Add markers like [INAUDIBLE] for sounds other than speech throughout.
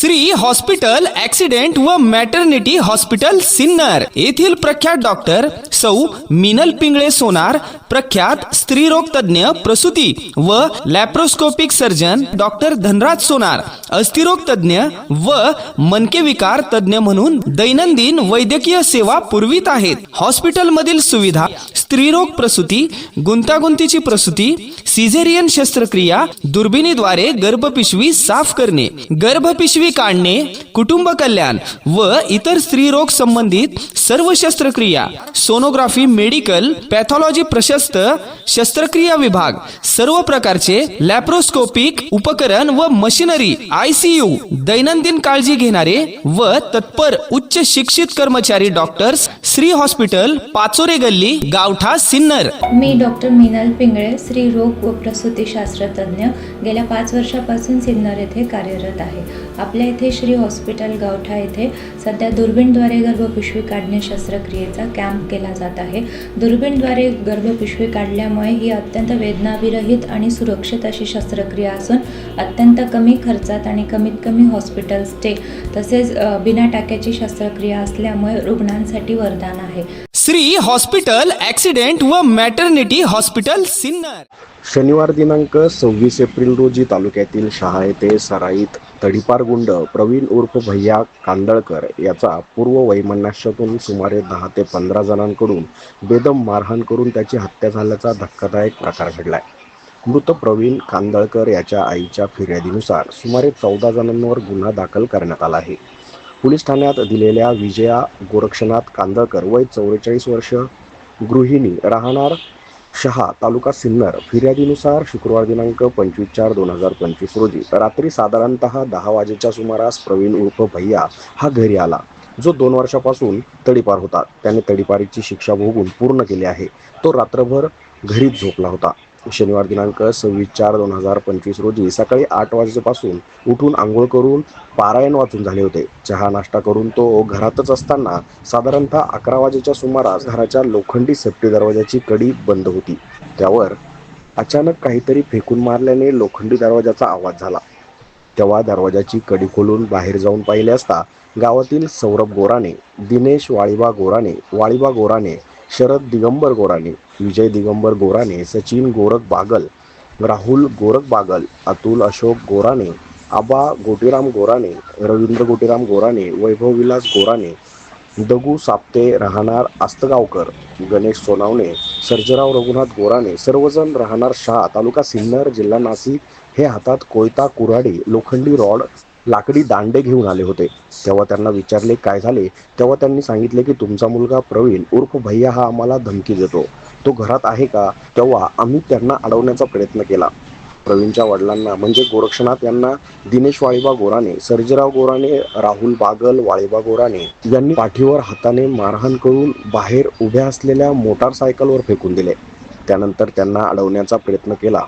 Shri hospital accident व maternity hospital Sinnar येथील प्रख्यात डॉक्टर सौ मिनल पिंगळे सोनार प्रख्यात स्त्रीरोग तज्ज्ञ प्रसूती व laparoscopic surgeon doctor Dhanraj Sonar अस्थिरोग तज्ज्ञ व मनके विकार तज्ज्ञ म्हणून दैनंदिन वैद्यकीय सेवा पुरवित आहेत. हॉस्पिटलमधील सुविधा स्त्रीरोग प्रसूती गुंतागुंतीची प्रसूती सिझेरियन शस्त्रक्रिया दुर्बिणीद्वारे गर्भपिशवी साफ करणे गर्भपिशवी काढणे कुटुंब कल्याण व इतर स्त्रीरोग संबंधित सर्व शस्त्रक्रिया. सोनोग्राफी मेडिकल पॅथॉलॉजी प्रशस्त शस्त्रक्रिया विभाग सर्व प्रकारचे लॅप्रोस्कोपिक उपकरण व मशिनरी आयसीयू दैनंदिन काळजी घेणारे व तत्पर उच्च शिक्षित कर्मचारी डॉक्टर्स श्री हॉस्पिटल पाचोरे गल्ली गावठा सिन्नर. मी डॉक्टर मीनल पिंगळे स्त्री रोग व प्रसूतीशास्त्र तज्ज्ञ गेल्या पाच वर्षापासून सिन्नर येथे कार्यरत आहे. आपल्या आपल्या इथे श्री हॉस्पिटल गावठा येथे सध्या दुर्बीणद्वारे गर्भपिशवी काढणे शस्त्रक्रियेचा कॅम्प केला जात आहे. दुर्बीणद्वारे गर्भपिशवी काढल्यामुळे ही अत्यंत वेदनाविरहित आणि सुरक्षित अशी शस्त्रक्रिया असून अत्यंत कमी खर्चात आणि कमीत कमी हॉस्पिटल स्टे तसेच बिना टाक्याची शस्त्रक्रिया असल्यामुळे रुग्णांसाठी वरदान आहे. श्री हॉस्पिटल ऍक्सिडेंट व मॅटर्निटी हॉस्पिटल सिन्नर. शनिवार दिनांक सव्वीस एप्रिल रोजी तालुक्यातील शहा येथे सराईत तडीपार गुंड प्रवीण उर्फ भैया कांदळकर याचा पूर्व वैमनस्यातून सुमारे दहा ते पंधरा जणांकडून बेदम मारहाण करून त्याची हत्या झाल्याचा धक्कादायक प्रकार घडलाय. मृत प्रवीण कांदळकर याच्या आईच्या फिर्यादीनुसार सुमारे चौदा जणांवर गुन्हा दाखल करण्यात आला आहे. पोलीस ठाण्यात दिलेल्या विजया गोरक्षनाथ कांदळकर वय चौवेचाळीस वर्ष गृहिणी राहणार शहा तालुका सिन्नर. फिर्यादीनुसार शुक्रवार दिनांक पंचवीस चार दोन हजार पंचवीस रोजी रात्री साधारणतः दहा वाजेच्या सुमारास प्रवीण उर्फ भैया हा घरी आला. जो दोन वर्षापासून तडीपार होता. त्याने तडीपारीची शिक्षा भोगून पूर्ण केली आहे. तो रात्रभर घरीच झोपला होता. शनिवार दिनांक सव्वीस चार दोन हजार पंचवीस रोजी सकाळी आठ वाजेपासून उठून आंघोळ करून पारायण वाचून झाले होते. चहा नाश्ता करून तो घरातच असताना साधारणतः अकरा वाजेच्या सुमारास घराच्या लोखंडी सेफ्टी दरवाजाची कडी बंद होती. त्यावर अचानक काहीतरी फेकून मारल्याने लोखंडी दरवाजाचा आवाज झाला. तेव्हा दरवाजाची कडी खोलून बाहेर जाऊन पाहिले असता गावातील सौरभ गोराने दिनेश वाळीबा गोराने वाळीबा गोराने शरद दिगंबर गोराणे विजय दिगंबर गोराणे सचिन गोरख बागल राहुल गोरख बागल अतुल अशोक गोराने आबा गोटीराम गोराने रवींद्र गोटीराम गोराने वैभव विलास गोराने दगू साप्ते राहणार आस्तगावकर गणेश सोनावणे सर्जराव रघुनाथ गोराने सर्वजण राहणार शहा तालुका सिन्नर जिल्हा नाशिक हे हातात कोयता कुऱ्हाडी लोखंडी रॉड लाकडी दांडे घेऊन आले होते. तेव्हा त्यांना विचारले काय झाले? तेव्हा त्यांनी सांगितले की तुमचा मुलगा प्रवीण उर्फ भैया हा आम्हाला धमकी देतो. तो घरात आहे का? तेव्हा आम्ही त्यांना अडवण्याचा प्रयत्न केला. प्रवीणच्या वडिलांना म्हणजे गोरक्षनाथ यांना दिनेश वाळीबा गोराने सर्जेराव गोराने राहुल बागल वाळीबा गोराने यांनी पाठीवर हाताने मारहाण करून बाहेर उभ्या असलेल्या मोटारसायकलवर फेकून दिले. त्यानंतर त्यांना अडवण्याचा प्रयत्न केला.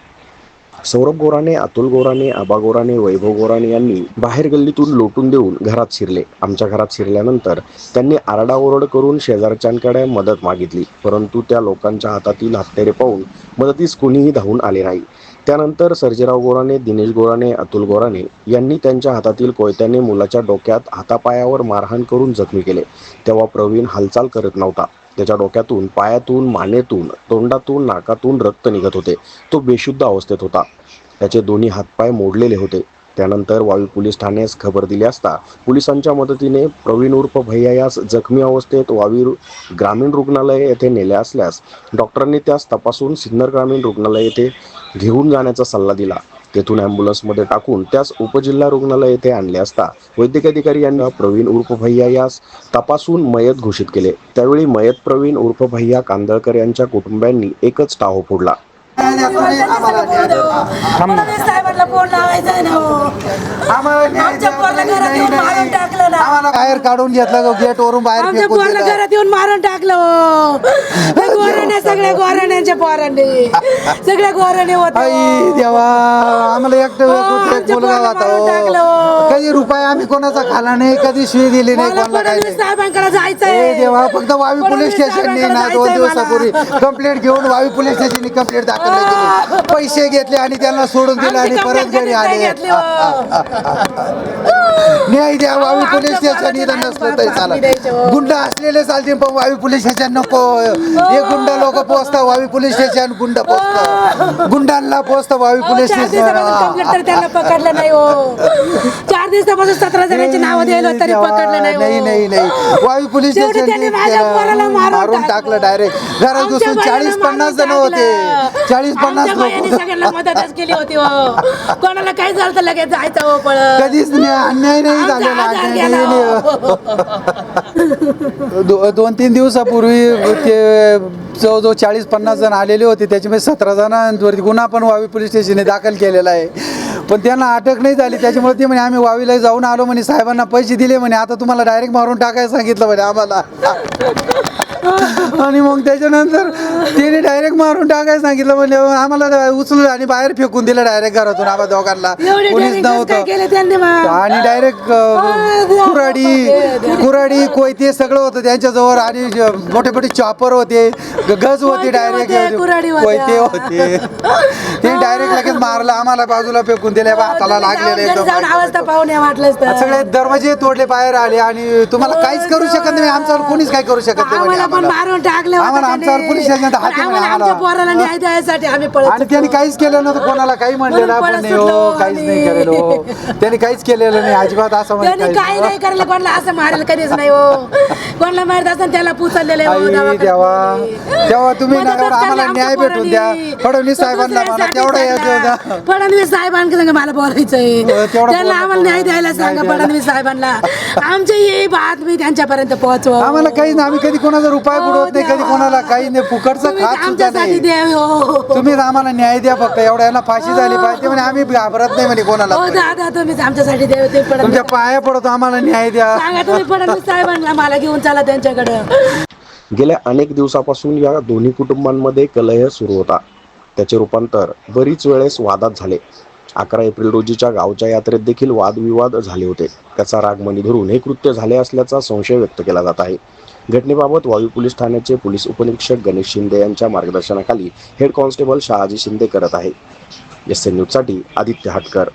सौरभ गोराने अतुल गोराणे आबा गोराणे वैभव गोराणे यांनी बाहेर गल्लीतून लोटून देऊन घरात शिरले. आमच्या घरात शिरल्यानंतर त्यांनी आरडाओरड करून शेजारच्यांकडे मदत मागितली. परंतु त्या लोकांच्या हातातील हत्यारे पाहून मदतीस कोणीही धावून आले नाही. त्यानंतर सर्जेराव गोराने दिनेश गोराणे अतुल गोराणे यांनी त्यांच्या हातातील कोयत्याने मुलाच्या डोक्यात हातापायावर मारहाण करून जखमी केले. तेव्हा प्रवीण हालचाल करत नव्हता. त्याच्या डोक्यातून पायातून मानेतून तोंडातून नाकातून रक्त निघत होते. तो बेशुद्ध अवस्थेत होता. त्याचे दोन्ही हातपाय मोडलेले होते. त्यानंतर वावी पोलीस ठाण्यास खबर दिली असता पोलिसांच्या मदतीने प्रवीण उर्फ भैया यास जखमी अवस्थेत वावी ग्रामीण रुग्णालय येथे नेले असल्यास डॉक्टरांनी त्यास तपासून सिन्नर ग्रामीण रुग्णालय येथे घेऊन जाण्याचा सल्ला दिला. तेथून ॲम्ब्युलन्समध्ये टाकून त्यास उपजिल्हा रुग्णालय येथे आणले असता. वैद्यकीय अधिकारी यांनी प्रवीण उर्फ भैया यास तपासून मयत घोषित केले. त्यावेळी मयत प्रवीण उर्फ भैया कांदळकर यांच्या कुटुंबियांनी एकच टाहो फोडला. साहेबांना फोन लावायचा आहे ना हो. आमच्या पोरला घरात येऊन मारून टाकलं ना बाहेर काढून घेतलं गेट वरून बाहेर आमच्या फेकून पोरला दिलं घरात येऊन मारून टाकलं हो. ते गोराण्या सगळ्या गोराण्यांच्या पोरांनी सगळ्या गोराणे होते आई. देवा आम्हाला एकटं हो, आमच्या मुलगा पोराला होता मारून टाकलं हो. हो. कधी रुपये आम्ही कोणाचा खाला नाही कधी शिवी दिली नाही मला कोणाला काय फडणवीस नाही साहेबांकडे ए जायचंय देवा फक्त वावी पोलीस स्टेशनने ना दोन दिवसापूर्वी. कंप्लेंट घेऊन वावी पोलीस स्टेशनने कंप्लेंट दाखल केली पैसे घेतले आणि त्यांना सोडून दिले आमची आणि परत घरी नाही आले घेतली हो. न्याय द्या वावी पोलीस स्टेशन इथं नसलं तरी. चालेल गुंड असलेले चालते पण वावी पोलीस स्टेशन नको. हे गुंड लोक पोचतात वावी पोलीस स्टेशन गुंड पोचतात गुंडांना पोचतं वावी पोलीस चार दिवसापासून कंप्लेंट स्टेशन तरी त्यांना पकडलं नाही हो. चार दिवसापासून सतरा जणांची नावं द्यायला तरी पकडलं नाही नाही हो. नाही नाही. वावी पोलीस शेवटी स्टेशन त्यांनी माझ्या पोराला मारून मारून टाकलं. डायरेक्ट घरात आमच्या घुसून चाळीस पन्नास जण होते. टाकलं. चाळीस पन्नास आमच्या लोक. सगळ्यांना मदतच केली होती हो. कोणाला काय झालं तर लगेच जायचं हो पळत. कधीच न्याय- अन्याय नाही आमचा झालेला अन्याय गेला नाही. हो. [LAUGHS] दो- दोन तीन दिवसापूर्वी ते जवळजवळ चाळीस पन्नास जण आलेले होते. त्याच्यामध्ये सतरा जणांवरती गुन्हा पण वावी पोलीस स्टेशनने दाखल केलेला आहे. पण त्यांना अटक नाही झाली. त्याच्यामुळे ते म्हणे आम्ही वावीला जाऊन आलो म्हणे साहेबांना पैसे दिले म्हणे. आता तुम्हाला डायरेक्ट मारून टाकायला सांगितलं म्हणे आम्हाला. आणि मग त्याच्यानंतर त्याने डायरेक्ट मारून टाकायला सांगितलं म्हणजे आम्हाला उचललं आणि बाहेर फेकून दिलं डायरेक्ट घरातून आम्हा दोघांना. कोणीच नव्हतं? आणि डायरेक्ट कुराडी कुराडी कोयते सगळं होतं त्यांच्याजवळ आणि मोठे मोठे चॉपर होते गज होते डायरेक्ट. कोयते होते. ते डायरेक्ट लगेच मारलं आम्हाला बाजूला फेकून दिले हाताला लागलेले सगळे दरवाजे तोडले बाहेर आले आणि तुम्हाला काहीच करू शकत नाही आमच्यावर कोणीच काय करू शकत नाही म्हणे आम्हाला पण आम्हाला. मारून टाकलं होतं आम्हाला त्याने. आमच्यावर पोलीस स्टेशनात हात पण आहे म्हणे आम्हाला आमच्या. पोराला न्याय द्यायसाठी आम्ही पळत आणि त्यांनी काहीच केलं नव्हतं कोणाला काही म्हणून आपण पळत नाही हो काहीच नाही आम्ही. हो त्यांनी काहीच केलेलं नाही अजिबात असं म्हणजे त्यांनी काही नाही करायला कोणाला असं मारेल कधीच नाही हो कोणाला मारत असं त्याला पुचललेले हो आई दवाखान्यात. तेव्हा तेव्हा तुम्ही मदतच आम्हाला आमच्या न्याय भेटून द्या पोरांनी. फडणवीस साहेबांना दुसऱ्यासाठी तेवढा हे द्या. फडणवीस साहेबांकडे सांगा मला बोलायचंय हो, तेवढं त्यांना बोला, आम्हाला न्याय द्यायला न्याय सांगा द्यायला. फडणवीस साहेबांना आमची ही बातमी त्यांच्यापर्यंत पोहोचवा आम्हाला काही नाही आम्ही कधी कोणाचा रुपये बुडवत नाही कधी कोणाला काही नाही फुकटचं तुम्ही खात सुद्धा आमच्यासाठी नाही. द्या हो. तुम्ही आम्हाला न्याय द्या फक्त एवढ्या याला फाशी झाली पाहिजे म्हणे आम्ही घाबरत नाही म्हणे कोणाला हो दादा तुम्हीच आमच्यासाठी द्या ते तुमच्या फडणवीस पाया पडतो आम्हाला न्याय द्या. सांगा तुम्ही फडणवीस साहेबांना मला घेऊन चला त्यांच्याकडं. गेल्या अनेक दिवसापासून या दोन्ही कुटुंबांमध्ये कलह सुरू होता. त्याचे रूपांतर बरीच वेळेस वादात झाले. अकरा एप्रिल रोजीच्या गावच्या यात्रेत देखील वादविवाद झाले होते. त्याचा रागमणी धरून हे कृत्य झाले असल्याचा संशय व्यक्त केला जात आहे. घटनेबाबत वायू पोलीस ठाण्याचे पोलीस उपनिरीक्षक गणेश शिंदे यांच्या मार्गदर्शनाखाली हेड कॉन्स्टेबल शहाजी शिंदे करत आहे. एस एन न्यूजसाठी आदित्य हाटकर.